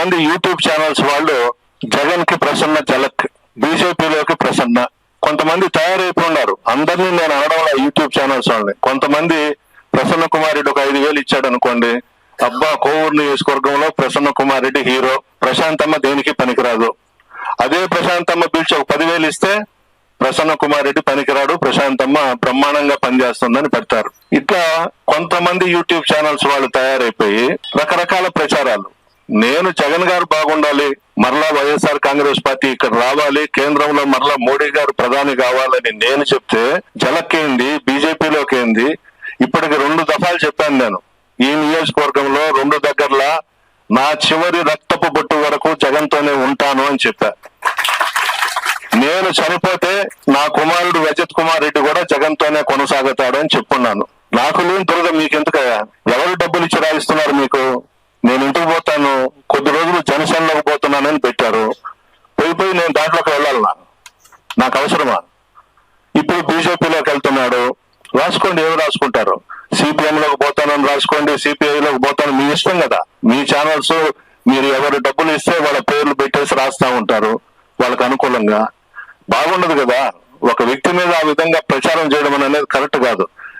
కొంతమంది YouTube channels వాళ్ళు జగన్కి ప్రసన్న జలక్ బీజేపీలోకి ప్రసన్న కొంతమంది తయారైపోయి ఉన్నారు అందరినీ నేను అనడం యూట్యూబ్ ఛానల్స్ వాళ్ళని. కొంతమంది ప్రసన్న కుమార్ రెడ్డి ఒక ఐదు వేలు ఇచ్చాడు అనుకోండి. అబ్బా కోవూరు నియోజకవర్గంలో ప్రసన్న కుమార్ రెడ్డి హీరో. ప్రశాంతమ్మ దేనికి పనికిరాదు? అదే ప్రశాంతమ్మ పిలిచి ఒక పదివేలు ఇస్తే ప్రసన్న కుమార్ రెడ్డి పనికిరాడు. ప్రశాంతమ్మ బ్రహ్మాండంగా పనిచేస్తుందని పెడతారు. ఇట్లా కొంతమంది యూట్యూబ్ ఛానల్స్ వాళ్ళు తయారైపోయి రకరకాల ప్రచారాలు. నేను జగన్ గారు బాగుండాలి మరలా వైఎస్ఆర్ కాంగ్రెస్ పార్టీ ఇక్కడ రావాలి కేంద్రంలో మరలా మోడీ గారు ప్రధాని కావాలని నేను చెప్తే జలక్కేంది బీజేపీలోకి ఏంది? ఇప్పటికి రెండు దఫాలు చెప్పాను నేను. ఈ నియోజకవర్గంలో రెండు దగ్గరలా నా చివరి రక్తపు బొట్టు వరకు జగన్ తోనే ఉంటాను అని చెప్పా. నేను చనిపోతే నా కుమారుడు రజత్ కుమార్ రెడ్డి కూడా జగన్ తోనే కొనసాగుతాడు అని చెప్పున్నాను. నాకు లేని దురద మీకెందుకయ్యా? ఎవరు డబ్బులు ఇచ్చి రాయిస్తున్నారు మీకు? నాకు అవసరమా? ఇప్పుడు బీజేపీలోకి వెళ్తున్నాడు. రాసుకోండి ఏమి రాసుకుంటారు? సిపిఎంలోకి పోతానని రాసుకోండి సిపిఐలోకి పోతాను. మీ ఇష్టం కదా. మీ ఛానల్స్ మీరు ఎవరు డబ్బులు ఇస్తే వాళ్ళ పేర్లు పెట్టేసి రాస్తా ఉంటారు. వాళ్ళకి అనుకూలంగా. బాగుండదు కదా. ఒక వ్యక్తి మీద ఆ విధంగా ప్రచారం చేయడం అనేది కరెక్ట్ కాదు.